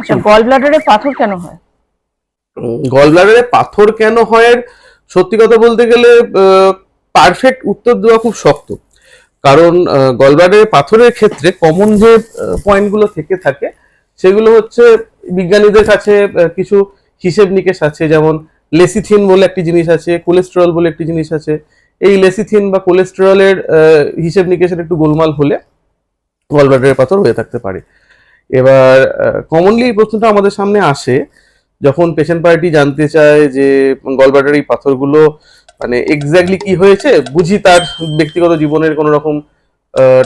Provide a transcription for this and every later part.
আচ্ছা পাথর কেন হয়? গল পাথর কেন হয়? সত্যি কথা বলতে গেলে পারফেক্ট উত্তর দেওয়া খুব শক্ত। কারণ গল ব্লাডারে পাথরের ক্ষেত্রে কমন যে পয়েন্টগুলো থেকে থাকে, সেগুলো হচ্ছে বিজ্ঞানীদের কাছে কিছু হিসেব নিকেশ আছে, যেমন লেসিথিন বলে একটি জিনিস আছে কোলেস্টেরল বলে একটি জিনিস আছে। এই লেসিথিন বা কোলেস্টেরলের হিসেব নিকেশের একটু গোলমাল হলে গল ব্লাডারের পাথর হয়ে থাকতে পারে। এবার কমনলি এই প্রশ্নটা আমাদের সামনে আসে, যখন পেশেন্ট পার্টি জানতে চায় যে গলব্লাডার এই পাথরগুলো মানে এক্স্যাক্টলি কি হয়েছে, বুঝি তার ব্যক্তিগত জীবনের কোনো রকম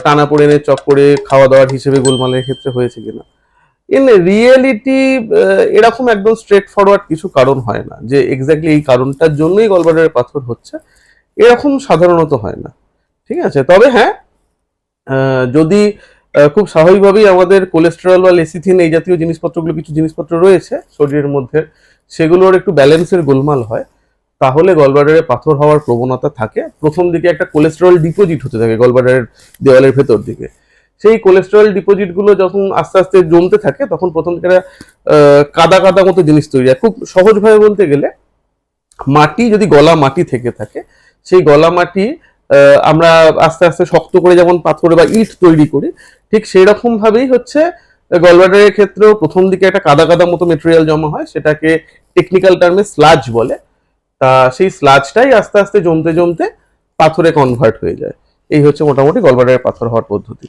টানা পড়েনের চক্করে খাওয়া দাওয়ার হিসেবে গোলমালের ক্ষেত্রে হয়েছে কিনা। ইন রিয়েলিটি এরকম একদম স্ট্রেট ফরওয়ার্ড কিছু কারণ হয় না, যে এক্স্যাক্টলি এই কারণটার জন্যই গলব্লাডারের পাথর হচ্ছে, এরকম সাধারণত হয় না, ঠিক আছে? তবে হ্যাঁ যদি খুব স্বাভাবিকভাবেই আমাদের কোলেস্টেরল বা লেসিথিন এই জাতীয় জিনিসপত্রগুলো, কিছু জিনিসপত্র রয়েছে শরীরের মধ্যে, সেগুলোর একটু ব্যালেন্সের গোলমাল হয়, তাহলে গলব্লাডারে পাথর হওয়ার প্রবণতা থাকে। প্রথম দিকে একটা কোলেস্টেরল ডিপোজিট হতে থাকে গলব্লাডারের দেওয়ালের ভেতর দিকে। সেই কোলেস্টেরল ডিপোজিটগুলো যখন আস্তে আস্তে জমতে থাকে, তখন প্রথম দিকে কাদা কাদা মতো জিনিস তৈরি হয়। খুব সহজভাবে বলতে গেলে, মাটি যদি গলা মাটি থেকে থাকে, সেই গলা মাটি আমরা আস্তে আস্তে শক্ত করে যেমন পাথর বা ইট তৈরি করি ঠিক সেই রকম ভাবেই হচ্ছে গলব্লাডারের ক্ষেত্রেও প্রথম দিকে একটা কাদা কাদা মতো মেটেরিয়াল জমা হয়, সেটাকে টেকনিক্যাল টার্মে স্লাজ বলে। তা সেই স্লাজটাই আস্তে আস্তে জমতে জমতে পাথরে কনভার্ট হয়ে যায়। এই হচ্ছে মোটামুটি গলব্লাডারের পাথর হওয়ার পদ্ধতি।